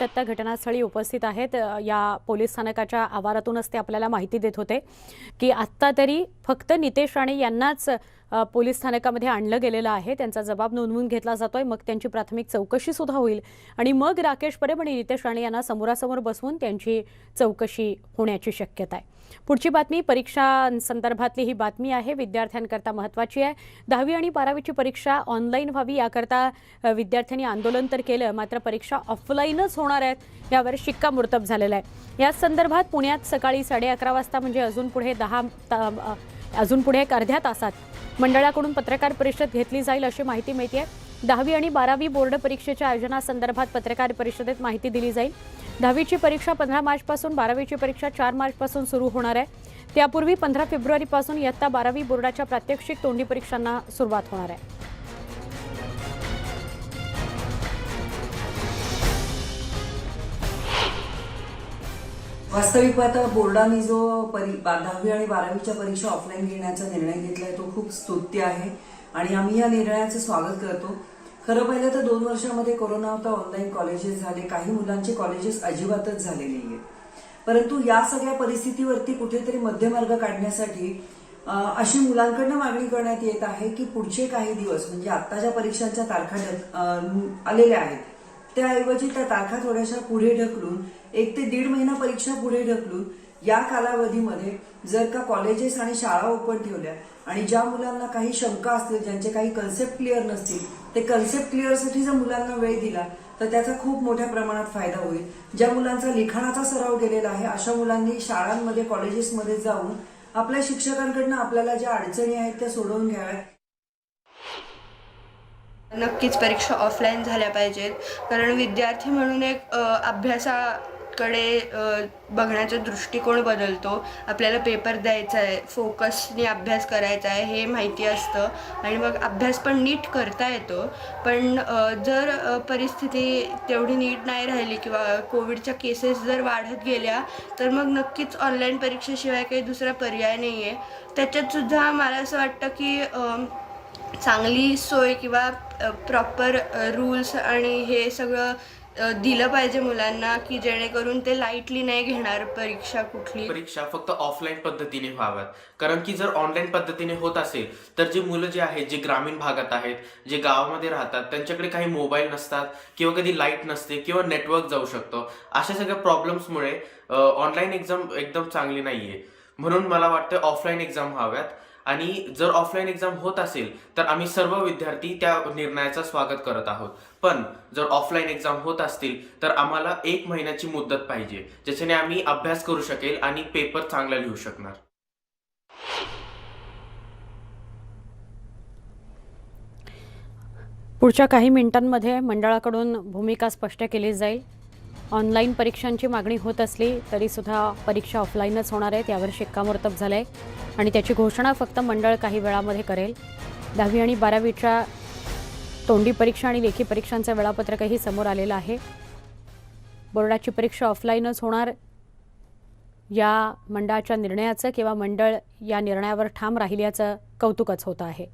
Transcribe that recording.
दत्ता घटनास्थळी उपस्थित आहेत. या पोलीस स्थानकाच्या आवारातूनच ते आपल्याला माहिती देत होते की आत्ता तरी फक्त नितेश राणे यांनाच पोलीस स्थानकामध्ये आणलं गेलेलं आहे. त्यांचा जबाब नोंदवून घेतला जातोय. मग त्यांची प्राथमिक चौकशी सुद्धा होईल. आणि मग राकेश परब आणि नितेश राणे यांना समोरासमोर बसवून त्यांची चौकशी होण्याची शक्यता आहे. पुढची बातमी परीक्षांसंदर्भातली ही बातमी आहे. विद्यार्थ्यांकरता महत्त्वाची आहे. दहावी आणि बारावीची परीक्षा ऑनलाईन व्हावी याकरता विद्यार्थ्यांनी आंदोलन तर केलं मात्र परीक्षा ऑफलाईनच होणार होणार आहेत यावर शिक्कामोर्तब झालेला आहे. या संदर्भात पुण्यात सकाळी साडे अकरा वाजता म्हणजे अजून पुढे दहा ता- अजून पुढे एक अर्ध्या तासात मंडळाकडून पत्रकार परिषद घेतली जाईल अशी माहिती मिळते दहावी आणि बारावी बोर्ड परीक्षेच्या आयोजनासंदर्भात पत्रकार परिषदेत माहिती दिली जाईल. दहावीची परीक्षा पंधरा मार्चपासून बारावीची परीक्षा चार मार्चपासून सुरू होणार आहे. त्यापूर्वी पंधरा फेब्रुवारीपासून इयत्ता बारावी बोर्डाच्या प्रात्यक्षिक तोंडी परीक्षांना सुरुवात होणार आहे. वास्तविक पाहता बोर्डाने जो परी दहावी आणि बारावीच्या परीक्षा ऑफलाईन घेण्याचा निर्णय घेतलाय तो खूप स्तुत्य आहे. आणि आम्ही या निर्णयाचं स्वागत करतो. खरं पाहिलं तर दोन वर्षामध्ये कोरोना होता ऑनलाईन कॉलेजेस झाले काही मुलांचे कॉलेजेस अजिबातच झाले आहेत परंतु या सगळ्या परिस्थितीवरती कुठेतरी मध्यमार्ग काढण्यासाठी अशी मुलांकडनं मागणी करण्यात येत आहे की पुढचे काही दिवस म्हणजे आत्ताच्या परीक्षांच्या तारखा आलेल्या आहेत त्याऐवजी त्या तारखा थोड्याशा पुढे ढकलून एक ते दीड महिना परीक्षा पुढे ढकलून या कालावधीमध्ये जर का कॉलेजेस आणि शाळा ओपन ठेवल्या आणि ज्या मुलांना काही शंका असतील ज्यांचे काही कन्सेप्ट क्लिअर नसतील ते कन्सेप्ट क्लिअरसाठी जर मुलांना वेळ दिला तर त्याचा खूप मोठ्या प्रमाणात फायदा होईल. ज्या मुलांचा लिखाणाचा सराव गेलेला आहे अशा मुलांनी शाळांमध्ये कॉलेजेसमध्ये जाऊन आपल्या शिक्षकांकडनं आपल्याला ज्या अडचणी आहेत त्या सोडवून घ्याव्यात. नक्कीच परीक्षा ऑफलाईन झाल्या पाहिजेत. कारण विद्यार्थी म्हणून एक अभ्यासाकडे बघण्याचा दृष्टिकोन बदलतो. आपल्याला पेपर द्यायचा आहे फोकसने अभ्यास करायचा आहे हे माहिती असतं. आणि मग अभ्यास पण नीट करता येतो. पण जर परिस्थिती तेवढी नीट नाही राहिली किंवा कोविडच्या केसेस जर वाढत गेल्या तर मग नक्कीच ऑनलाईन परीक्षेशिवाय काही दुसरा पर्याय नाही आहे त्याच्यातसुद्धा मला असं वाटतं की चांगली सोय किंवा प्रॉपर रूल्स आणि हे सगळं दिलं पाहिजे मुलांना की जेणेकरून ते लाईटली नाही घेणार परीक्षा कुठली. परीक्षा फक्त ऑफलाईन पद्धतीने व्हाव्यात. कारण की जर ऑनलाईन पद्धतीने होत असेल तर जे मुलं जे आहेत जे ग्रामीण भागात आहेत जे गावामध्ये राहतात त्यांच्याकडे काही मोबाईल नसतात किंवा कधी लाइट नसते किंवा नेटवर्क जाऊ शकतो. अशा सगळ्या प्रॉब्लेम्समुळे ऑनलाईन एक्झाम एकदम चांगली नाहीये. म्हणून मला वाटतं ऑफलाईन एक्झाम व्हाव्यात. आणि जर ऑफलाईन एक्झाम होत असेल तर आम्ही सर्व विद्यार्थी त्या निर्णयाचं स्वागत करत आहोत. पण जर ऑफलाईन एक्झाम होत असतील तर आम्हाला एक महिन्याची मुदत पाहिजे ज्याच्याने आम्ही अभ्यास करू शकेल आणि पेपर चांगला लिहू शकणार. पुढच्या काही मिनिटांमध्ये मंडळाकडून भूमिका स्पष्ट केली जाईल. ऑनलाईन परीक्षांची मागणी होत असली तरीसुद्धा परीक्षा ऑफलाईनच होणार आहेत यावर शिक्कामोर्तब झालं आहे आणि त्याची घोषणा फक्त मंडळ काही वेळामध्ये करेल. दहावी आणि बारावीच्या तोंडी परीक्षा आणि लेखी परीक्षांचं वेळापत्रकही समोर आलेलं आहे. बोर्डाची परीक्षा ऑफलाईनच होणार. या मंडळाच्या निर्णयाचं किंवा मंडळ या निर्णयावर ठाम राहिल्याचं कौतुकच होतं आहे.